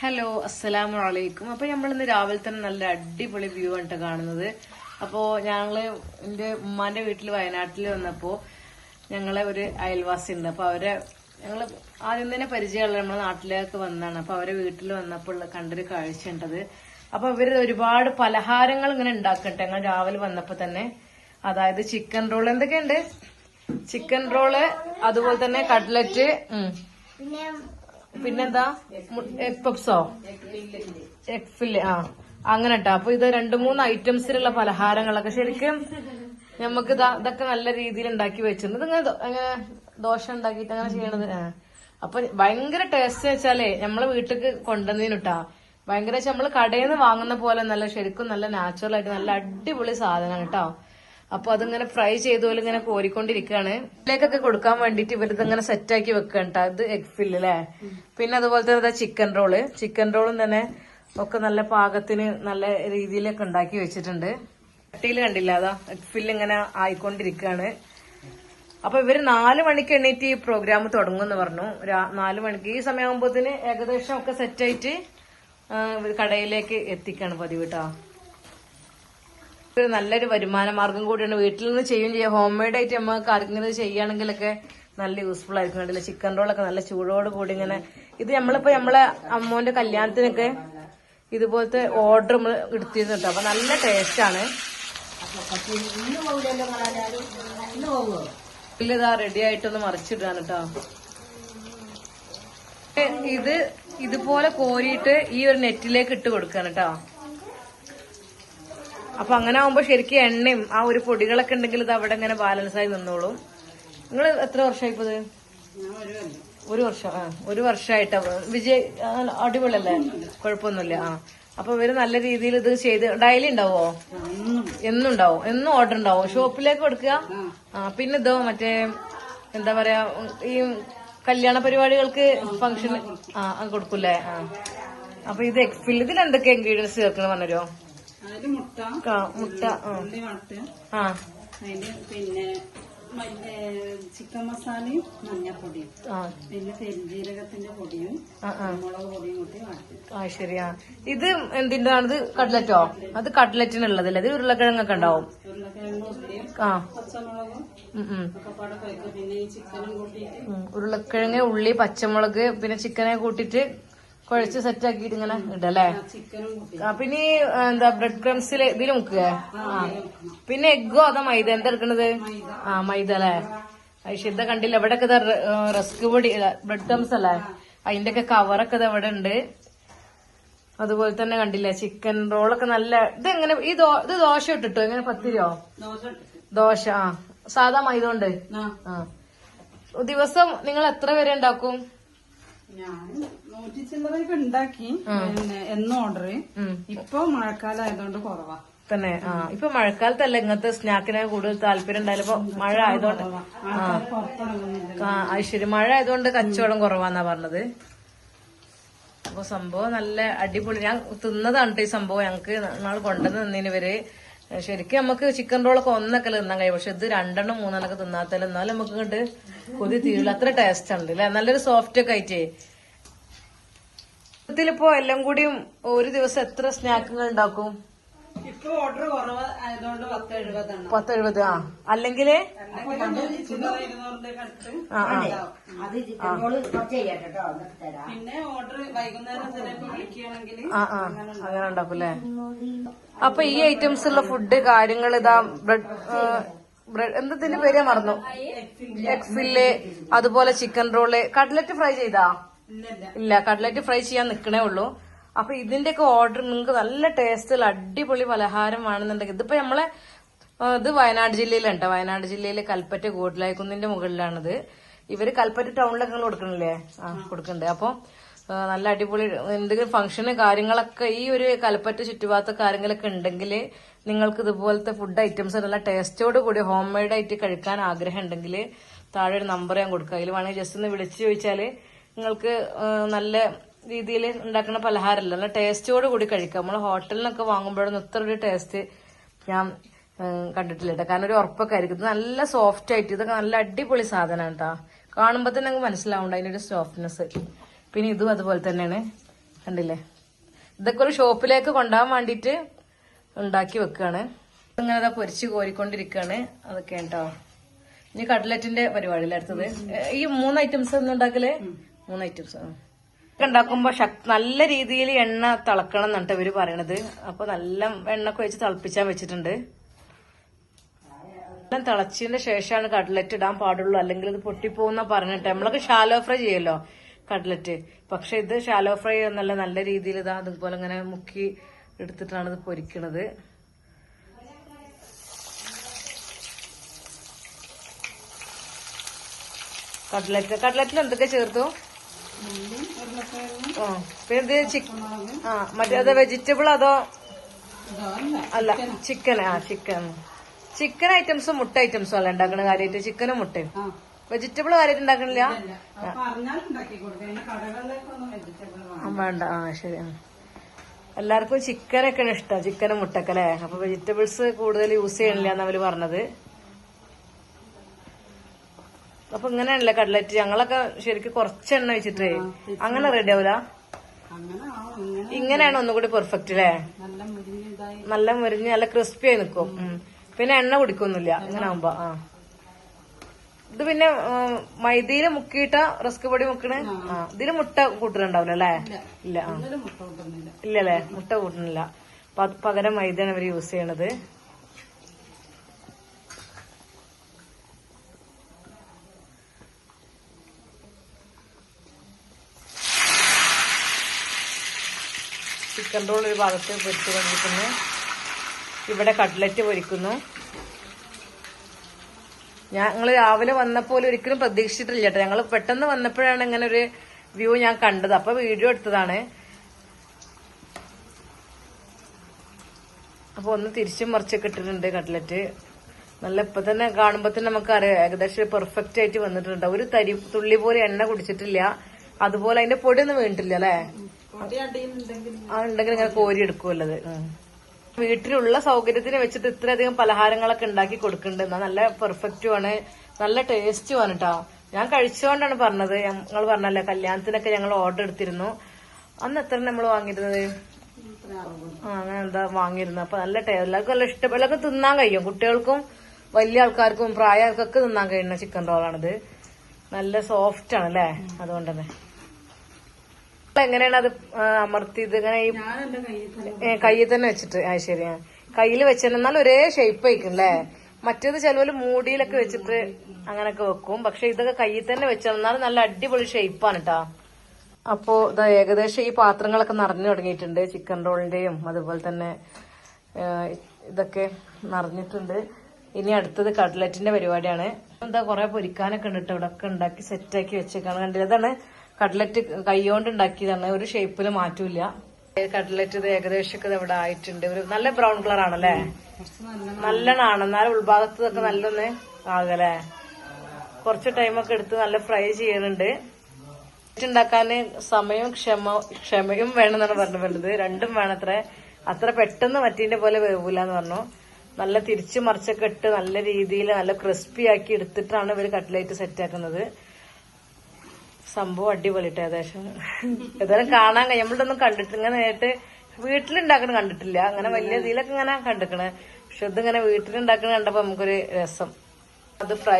Hello അസ്സലാമു അലൈക്കും അപ്പൊ നമ്മൾ ഇന്ന് രാവിലെ തന്നെ നല്ല അടിപൊളി വ്യൂ ആണ് കാണുന്നത്. അപ്പോ ഞങ്ങൾ എന്റെ ഉമ്മാന്റെ വീട്ടിൽ വയനാട്ടിൽ വന്നപ്പോ ഞങ്ങളെ ഒരു അയൽവാസി ഉണ്ട്. അപ്പൊ അവരെ ഞങ്ങൾ ആദ്യം തന്നെ പരിചയമുള്ള നമ്മളെ നാട്ടിലേക്ക് വന്നതാണ്. അപ്പൊ അവരെ വീട്ടിൽ വന്നപ്പോൾ കണ്ടൊരു കാഴ്ച ഉണ്ടത് അപ്പൊ ഇവർ ഒരുപാട് പലഹാരങ്ങൾ ഇങ്ങനെ ഉണ്ടാക്കട്ടെ. ഞങ്ങൾ രാവിലെ വന്നപ്പോ തന്നെ അതായത് ചിക്കൻ റോൾ എന്തൊക്കെയുണ്ട്? ചിക്കൻ റോൾ അതുപോലെ തന്നെ കട്ട്ലറ്റ് പിന്നെന്താ? പപ്സോ? എഗ് ഫില്ല് ആ. അങ്ങനെ കേട്ടോ അപ്പൊ ഇത് രണ്ടു മൂന്ന് ഐറ്റംസിലുള്ള പലഹാരങ്ങളൊക്കെ ശരിക്കും നമുക്ക് ഇതാ ഇതൊക്കെ നല്ല രീതിയിൽ ഉണ്ടാക്കി വെച്ചിട്ടുണ്ട്. ഇതിങ്ങനെ അങ്ങനെ ദോശ ഉണ്ടാക്കിയിട്ട് അങ്ങനെ ചെയ്യണത്. അപ്പൊ ഭയങ്കര ടേസ്റ്റ് വെച്ചാലേ നമ്മളെ വീട്ടിലേക്ക് കൊണ്ടുവന്നതിനുട്ടാ. ഭയങ്കര വെച്ചാൽ നമ്മൾ കടയിൽ നിന്ന് വാങ്ങുന്ന പോലെ നല്ല ശരിക്കും നല്ല നാച്ചുറൽ ആയിട്ട് നല്ല അടിപൊളി സാധനമാണ് കേട്ടോ. അപ്പൊ അതിങ്ങനെ ഫ്രൈ ചെയ്ത പോലെ ഇങ്ങനെ കോരിക്കൊണ്ടിരിക്കുകയാണ് ഇതിലേക്കൊക്കെ കൊടുക്കാൻ വേണ്ടിട്ട് ഇവരിതിങ്ങനെ സെറ്റാക്കി വെക്കണം ട്ടാ. ഇത് എഗ് ഫില്ല് അല്ലേ പിന്നെ അതുപോലെ തന്നെ ചിക്കൻ റോൾ ചിക്കൻ റോളും തന്നെ ഒക്കെ നല്ല പാകത്തിന് നല്ല രീതിയിലൊക്കെ ഉണ്ടാക്കി വെച്ചിട്ടുണ്ട്. ചട്ടിയിൽ കണ്ടില്ല? അതാ എഗ് ഫില്ല് ഇങ്ങനെ ആയിക്കൊണ്ടിരിക്കുകയാണ് അപ്പൊ ഇവർ നാല് മണിക്ക് എണ്ണീറ്റ് ഈ പ്രോഗ്രാം തുടങ്ങുമെന്ന് പറഞ്ഞു. നാല് മണിക്ക്. ഈ സമയമാകുമ്പോത്തിന് ഏകദേശം ഒക്കെ സെറ്റായിട്ട് കടയിലേക്ക് എത്തിക്കാണ് പതിവ് കേട്ടോ ഒരു നല്ലൊരു വരുമാന മാർഗം കൂടിയാണ്. വീട്ടിൽ നിന്ന് ചെയ്യും ചെയ്യാം. ഹോം മെയ്ഡ് ആയിട്ട് നമുക്ക് ആർക്കെങ്കിലും ചെയ്യുകയാണെങ്കിലൊക്കെ നല്ല യൂസ്ഫുൾ ആയിരിക്കും. കണ്ടില്ല ചിക്കൻ റോളൊക്കെ നല്ല ചൂടോട് കൂടി ഇങ്ങനെ ഇത് നമ്മളിപ്പോ നമ്മളെ അമ്മോന്റെ കല്യാണത്തിനൊക്കെ ഇതുപോലത്തെ ഓർഡർ നമ്മൾ എടുത്തിരുന്നുണ്ട് അപ്പൊ നല്ല ടേസ്റ്റ് ആണ്. ഇതാ റെഡി ആയിട്ടൊന്ന് മറിച്ചിടാണ് കേട്ടോ ഇത് ഇതുപോലെ കോരിയിട്ട് ഈ ഒരു നെറ്റിലേക്ക് ഇട്ട് കൊടുക്കാണ് കേട്ടോ അപ്പൊ അങ്ങനെ ആവുമ്പോ ശരിക്കും എണ്ണയും ആ ഒരു പൊടികളൊക്കെ ഉണ്ടെങ്കിൽ ഇത് അവിടെ ഇങ്ങനെ ബാലൻസ് ആയി നിന്നോളും. നിങ്ങൾ എത്ര വർഷമായി ഇപ്പത് ഒരു വർഷം ആ ഒരു വർഷമായിട്ട് വിജയ് അടിപൊളിയല്ലേ? കുഴപ്പമൊന്നുമില്ല ആ. അപ്പൊ ഇവർ നല്ല രീതിയിൽ ഇത് ചെയ്ത് ഡയലി ഉണ്ടാവോ? എന്നും ഉണ്ടാവും എന്നും ഓർഡർ ഉണ്ടാവും. ഷോപ്പിലേക്ക് കൊടുക്കുക? ആ പിന്നെ ഇതോ മറ്റേ എന്താ പറയാ ഈ കല്യാണ പരിപാടികൾക്ക് ഫംഗ്ഷൻ ആ കൊടുക്കൂലേ ആ. അപ്പൊ ഇത് എക്സ്ഫിൽ ഇതിൽ എന്തൊക്കെ ഇൻഗ്രീഡിയൻസ് ചേർക്കണം പറഞ്ഞോ മുട്ട ആ, പിന്നെ ചിക്കൻ മസാലയും മഞ്ഞപ്പൊടിയും. ആ. പിന്നെ പെരുംജീരകത്തിന്റെ പൊടിയും മുളക് പൊടിയും കൂട്ടി ആ ശരിയാ ഇത് എന്തിന്റെയാണ് ഇത് കട്ട്ലറ്റോ? അത് കട്ട്ലറ്റിനുള്ളതല്ലേ? അത് ഉരുളക്കിഴങ്ങൊക്കെ ഉണ്ടാവും. ഉരുളക്കിഴങ്ങ് ഉള്ളി പച്ചമുളക് പിന്നെ ചിക്കനെ കൂട്ടിട്ട് കുഴച്ച് സെറ്റ് ആക്കിയിട്ട് ഇങ്ങനെ ഇടല്ലേ? ആ പിന്നെ ഈ, എന്താ ബ്രെഡ് ക്രംസിൽ ഇതിൽ മുക്കുക? പിന്നെ എഗ്ഗോ അതോ മൈദ? എന്താ എടുക്കണത്? ആ മൈദ അല്ലേ? ഐശ്വര്യ കണ്ടില്ല ഇവിടെ ഒക്കെ റസ്ക് പൊടി ബ്രെഡ് ക്രംസ് അല്ലേ? അതിന്റെ ഒക്കെ കവറൊക്കെ ഇവിടെ ഉണ്ട്. അതുപോലെ തന്നെ കണ്ടില്ല ചിക്കൻ റോളൊക്കെ നല്ല ഇത് എങ്ങനെ ഈ ഇത് ദോശ ഇട്ടിട്ടോ? എങ്ങനെ പത്തിരിയോ? ദോശ ദോശ ആ. സാധാ മൈദ ഉണ്ട് ആ. ദിവസം നിങ്ങൾ എത്ര പേരെ ഉണ്ടാക്കും? ഞാൻ നൂറ്റി ചില്ലറയൊക്കെ ഉണ്ടാക്കി പിന്നെ എന്നും ഓർഡർ ഇപ്പൊ മഴക്കാലം ആയതുകൊണ്ട് കുറവാ. തന്നെ. ആ ഇപ്പൊ മഴക്കാലത്തല്ല ഇങ്ങനത്തെ സ്നാക്കിനെ കൂടുതൽ താല്പര്യം ഉണ്ടായാലും ഇപ്പൊ മഴ ആയതുകൊണ്ട്. ആ. ശരി. മഴ ആയതുകൊണ്ട് കച്ചവടം കുറവാന്നാ പറഞ്ഞത്. അപ്പൊ സംഭവം നല്ല അടിപൊളി. ഞാൻ തിന്നതാണ് ഈ സംഭവം. ഞങ്ങക്ക് നാളെ കൊണ്ടുവന്ന് ഇവർ. ശരിക്കും നമുക്ക് ചിക്കൻ റോളൊക്കെ ഒന്നൊക്കെ തിന്നാൻ കഴിയും. പക്ഷെ ഇത് രണ്ടെണ്ണം മൂന്നെണ്ണൊക്കെ തിന്നാത്താലും എന്നാലും നമുക്ക് ഇങ്ങോട്ട് കൊതി തീരില്ല. അത്ര ടേസ്റ്റ് ഉണ്ട് അല്ലെ? നല്ലൊരു സോഫ്റ്റ് ഒക്കെ ആയിട്ടേ. ഇതിലിപ്പോ എല്ലാം കൂടിയും ഒരു ദിവസം എത്ര സ്നാക്കുകൾ ഉണ്ടാക്കും? ഇപ്പൊ ഓർഡർ കുറവ് ആയതുകൊണ്ട് പത്ത് എഴുപതാണ് പത്ത് എഴുപത് ആ ആ. അത് ചിക്കൻ റോൾ കുറച്ച് ചെയ്യട്ടെ കേട്ടോ എന്നിട്ട് തരാം. പിന്നെ ഓർഡർ വൈകുന്നേരം ചിലപ്പോ വിളിക്കുകയാണെങ്കിൽ ആ ആ. അങ്ങനെ ഉണ്ടാക്കും അല്ലേ? അപ്പൊ ഈ ഐറ്റംസ് ഉള്ള ഫുഡ് കാര്യങ്ങൾ ഇതാ ബ്രെഡ് ബ്രെഡ് എന്തതിന്റെ പേര് മറന്നു? എഗ് ഫില്ല് അതുപോലെ ചിക്കൻ റോൾ കട്ട്ലറ്റ് ഫ്രൈ ചെയ്താ? ഇല്ല കട്ട്ലറ്റ് ഫ്രൈ ചെയ്യാൻ നിക്കണേ ഉള്ളൂ. അപ്പൊ ഇതിന്റെ ഒക്കെ ഓർഡർ നിങ്ങൾക്ക് നല്ല ടേസ്റ്റിൽ അടിപൊളി പലഹാരം വേണമെന്നുണ്ടെങ്കിൽ ഇതിപ്പോ നമ്മളെ ഇത് വയനാട് ജില്ലയിലുണ്ട്. വയനാട് ജില്ലയിലെ കൽപ്പറ്റ കൂട്ടിലായിക്കുന്നിന്റെ മുകളിലാണിത്. ഇവർ കൽപ്പറ്റ ടൗണിലൊക്കെ നിങ്ങൾ കൊടുക്കണില്ലേ? ആ കൊടുക്കണ്ടേ അപ്പൊ നല്ല അടിപൊളി എന്തെങ്കിലും ഫംഗ്ഷന് കാര്യങ്ങളൊക്കെ ഈ ഒരു കൽപ്പറ്റ ചുറ്റുപാത്ത കാര്യങ്ങളൊക്കെ ഉണ്ടെങ്കിൽ നിങ്ങൾക്ക് ഇതുപോലത്തെ ഫുഡ് ഐറ്റംസ് നല്ല ടേസ്റ്റോട് കൂടി ഹോം മെയ്ഡ് ആയിട്ട് കഴിക്കാൻ ആഗ്രഹം ഉണ്ടെങ്കിൽ താഴെ ഒരു നമ്പർ ഞാൻ കൊടുക്കുക അതിൽ വേണമെങ്കിൽ ജസ്റ്റ് ഒന്ന് വിളിച്ചു ചോദിച്ചാൽ നിങ്ങൾക്ക് നല്ല രീതിയിൽ ഉണ്ടാക്കുന്ന പലഹാരമല്ല. നല്ല ടേസ്റ്റോട് കൂടി കഴിക്കാം. നമ്മൾ ഹോട്ടലിൽ നിന്നൊക്കെ വാങ്ങുമ്പോഴൊന്നും ഇത്ര ഒരു ടേസ്റ്റ് ഞാൻ കണ്ടിട്ടില്ല കേട്ടോ. കാരണം ഒരു ഉറപ്പൊക്കെ ആയിരിക്കും നല്ല സോഫ്റ്റ് ആയിട്ട് ഇതൊക്കെ നല്ല അടിപൊളി സാധനമാണ് കേട്ടോ. കാണുമ്പോൾ തന്നെ നമുക്ക് മനസ്സിലാവുണ്ട് ഒരു സോഫ്റ്റ്നെസ് പിന്നെ ഇതും അതുപോലെ തന്നെയാണ്. കണ്ടില്ലേ? ഇതൊക്കെ ഒരു ഷോപ്പിലേക്ക് കൊണ്ടുപോകാൻ വേണ്ടിയിട്ട് ഉണ്ടാക്കി വെക്കുകയാണ്. ഇങ്ങനെ ഇതാ പൊരിച്ച് കോരിക്കൊണ്ടിരിക്കുകയാണ്. അതൊക്കെ കേട്ടോ. ഇനി കട്ട്ലറ്റിന്റെ പരിപാടിയിൽ അടുത്തത്? ഈ മൂന്ന് ഐറ്റംസ് ഒന്നും ഉണ്ടാക്കൽ? മൂന്ന് ഐറ്റംസ് ഉണ്ടാക്കുമ്പോ ശക്തി നല്ല രീതിയിൽ എണ്ണ തിളക്കണം എന്നിട്ട് ഇവർ പറയണത്. അപ്പൊ നല്ല എണ്ണ ഒക്കെ വെച്ച് തിളപ്പിച്ചാൻ വെച്ചിട്ടുണ്ട്. എല്ലാം തിളച്ചതിന് ശേഷമാണ് കട്ട്ലറ്റ് ഇടാൻ പാടുള്ളൂ. അല്ലെങ്കിൽ ഇത് പൊട്ടിപ്പോകുന്ന പറഞ്ഞിട്ട് നമ്മളൊക്കെ ഷാലോ ഫ്രൈ ചെയ്യല്ലോ കട്ട്ലറ്റ് പക്ഷെ ഇത് ഷാലോ ഫ്രൈ എന്നല്ല നല്ല രീതിയിൽ ഇതാ അതുപോലെ ഇങ്ങനെ മുക്കി എടുത്തിട്ടാണ് ഇത് പൊരിക്കണത്. കട്ട്ലറ്റ് കട്ട്ലറ്റിൽ എന്തൊക്കെ ചേർത്തു? ആ ഇത് ചിക്കൻ ആ മറ്റേ അത് വെജിറ്റബിൾ അതോ അല്ല ചിക്കൻ ആ ചിക്കൻ. ചിക്കൻ ഐറ്റംസും മുട്ട ഐറ്റംസും അല്ല ഉണ്ടാക്കണ കാര്യമായിട്ട്? ചിക്കനും മുട്ടയും. വെജിറ്റബിൾ കാര്യമായിട്ട് ഉണ്ടാക്കണില്ല? വേണ്ട. ആ ശരി. ആ. എല്ലാവർക്കും ചിക്കനൊക്കെയാണ് ഇഷ്ടം. ചിക്കനും മുട്ടക്കല്ലേ അപ്പൊ വെജിറ്റബിൾസ് കൂടുതൽ യൂസ് ചെയ്യണില്ല എന്ന് അവർ പറഞ്ഞത്. അപ്പൊ ഇങ്ങനെയാണല്ലേ കട്ലറ്റ്? ഞങ്ങളൊക്കെ ശരിക്കും കുറച്ച് എണ്ണ വെച്ചിട്ടേ അങ്ങനെ റെഡി ആവൂല? അങ്ങനെ ആവും ഇങ്ങനെ ഇങ്ങനെയാണ് ഒന്നുകൂടി പെർഫെക്റ്റ് അല്ലേ നല്ല മുരിഞ്ഞ് നല്ല ക്രിസ്പി ആയി നിക്കും. പിന്നെ എണ്ണ കുടിക്കൊന്നുമില്ല. ഇങ്ങനെ ആവുമ്പോ ആ. ഇത് പിന്നെ മൈദയിൽ മുക്കിയിട്ട റസ്ക് പൊടി മുക്കണ്? ആ. ഇതിൽ മുട്ട കൂട്ടുന്നുണ്ടാവില്ല അല്ലേ? ഇല്ല. ആ. ഇല്ലല്ലേ മുട്ട കൂട്ടുന്നില്ല പകരം മൈദയാണ് ഇവർ യൂസ് ചെയ്യണത്. ചിക്കൻ റോൾ ഒരു ഭാഗത്ത് പൊരിച്ചു കൊണ്ടിരിക്കുന്നു ഇവിടെ കട്ട്ലറ്റ് പൊരിക്കുന്നു. ഞങ്ങൾ രാവിലെ വന്നപ്പോൾ ഒരിക്കലും പ്രതീക്ഷിച്ചിട്ടില്ല കേട്ടോ. ഞങ്ങൾ പെട്ടെന്ന് വന്നപ്പോഴാണ് ഇങ്ങനെ ഒരു വ്യൂ ഞാൻ കണ്ടത്. അപ്പൊ വീഡിയോ എടുത്തതാണ്. അപ്പൊ ഒന്ന് തിരിച്ചും മറിച്ചൊക്കെ ഇട്ടിട്ടുണ്ട് കട്ട്ലറ്റ്. നല്ല ഇപ്പൊ തന്നെ കാണുമ്പോ തന്നെ നമുക്ക് അറിയാം ഏകദേശം പെർഫെക്റ്റ് ആയിട്ട് വന്നിട്ടുണ്ട്. ഒരു തരി തുള്ളി പോലെ എണ്ണ കുടിച്ചിട്ടില്ല. അതുപോലെ അതിന്റെ പൊടിയൊന്നും വീണിട്ടില്ല അല്ലേ? പൊടി ഉണ്ടെങ്കിൽ ഇങ്ങനെ കോരി എടുക്കുമല്ലത് വീട്ടിലുള്ള സൗകര്യത്തിന് വെച്ചിട്ട് ഇത്രയധികം പലഹാരങ്ങളൊക്കെ ഉണ്ടാക്കി കൊടുക്കുന്നുണ്ട് നല്ല പെർഫെക്റ്റും ആണ് നല്ല ടേസ്റ്റും ആണ് കേട്ടോ ഞാൻ കഴിച്ചുകൊണ്ടാണ് പറഞ്ഞത്. ഞങ്ങൾ പറഞ്ഞല്ലേ കല്യാണത്തിനൊക്കെ ഞങ്ങൾ ഓർഡർ എടുത്തിരുന്നു. അന്ന് എത്ര നമ്മൾ വാങ്ങിയിരുന്നത്? ആ അങ്ങനെ എന്താ വാങ്ങിയിരുന്നു. അപ്പൊ നല്ല എല്ലാവർക്കും നല്ല ഇഷ്ടം. എല്ലാവർക്കും തിന്നാൻ കഴിയും. കുട്ടികൾക്കും വലിയ ആൾക്കാർക്കും പ്രായക്കാർക്കൊക്കെ തിന്നാൻ കഴിയുന്ന ചിക്കൻ റോളാണിത് നല്ല സോഫ്റ്റ് ആണ് അല്ലേ അതുകൊണ്ട് എങ്ങനെയാണ് അത് അമർത്തിയത്? ഇങ്ങനെ കയ്യിൽ തന്നെ വെച്ചിട്ട്. ആ ശരിയാ കയ്യിൽ വെച്ചാൽ എന്നാൽ ഒരേ ഷേപ്പ് ആയിരിക്കും അല്ലേ മറ്റേത് ചിലവര് മൂടിയിലൊക്കെ വെച്ചിട്ട് അങ്ങനൊക്കെ വെക്കും. പക്ഷെ ഇതൊക്കെ കയ്യിൽ തന്നെ വെച്ചാൽ നല്ല അടിപൊളി ഷേപ്പാണ് കേട്ടാ അപ്പോ ഇതാ ഏകദേശം ഈ പാത്രങ്ങളൊക്കെ നിറഞ്ഞു തുടങ്ങിയിട്ടുണ്ട്. ചിക്കൻ റോളിന്റെയും അതുപോലെ തന്നെ ഇതൊക്കെ നിറഞ്ഞിട്ടുണ്ട്. ഇനി അടുത്തത് കട്ട്ലറ്റിന്റെ പരിപാടിയാണ്. എന്താ കുറെ പൊരിക്കാനൊക്കെ ഉണ്ട് കേട്ടോ ഇവിടെ ഒക്കെ ഉണ്ടാക്കി സെറ്റാക്കി വെച്ചേക്കാണ്. കണ്ടില്ല? ഇതാണ് കട്ട്ലറ്റ് കൈകൊണ്ട് ഉണ്ടാക്കിയതാണ് ഒരു ഷേപ്പിൽ മാറ്റൂല കട്ട്ലറ്റ് ഇത് ഏകദേശം ഒക്കെ ഇവിടെ ആയിട്ടുണ്ട്. ഒരു നല്ല ബ്രൗൺ കളർ ആണല്ലേ കുറച്ച് നല്ല നല്ലോണാണ് എന്നാലും ഉൾഭാഗത്ത് ഇതൊക്കെ നല്ലൊന്ന് ആകല്ലേ? കുറച്ച് ടൈമൊക്കെ എടുത്ത് നല്ല ഫ്രൈ ചെയ്യുന്നുണ്ട്. ഉണ്ടാക്കാന് സമയവും ക്ഷമ ക്ഷമയും വേണമെന്നാണ് പറഞ്ഞു വേണ്ടത് രണ്ടും വേണത്ര അത്ര. പെട്ടെന്ന് മറ്റീന്റെ പോലെ വേവൂല എന്ന് പറഞ്ഞു. നല്ല തിരിച്ചു മറിച്ചൊക്കെ ഇട്ട് നല്ല രീതിയിൽ നല്ല ക്രിസ്പി ആക്കി എടുത്തിട്ടാണ് ഇവർ കട്ട്ലേറ്റ് സെറ്റ് ആക്കുന്നത്. സംഭവം അടിപൊളിട്ട് ഏകദേശം. ഏതായാലും കാണാൻ കഴിയും നമ്മളിതൊന്നും കണ്ടിട്ട് ഇങ്ങനെ നേരിട്ട് വീട്ടിലുണ്ടാക്കണ കണ്ടിട്ടില്ല. അങ്ങനെ വലിയ ഇതിലൊക്കെ ഇങ്ങനെ കണ്ടിക്കണേ. പക്ഷെ ഇതിങ്ങനെ വീട്ടിലുണ്ടാക്കണ കണ്ടപ്പോ നമുക്കൊരു രസം. അത് ഫ്രൈ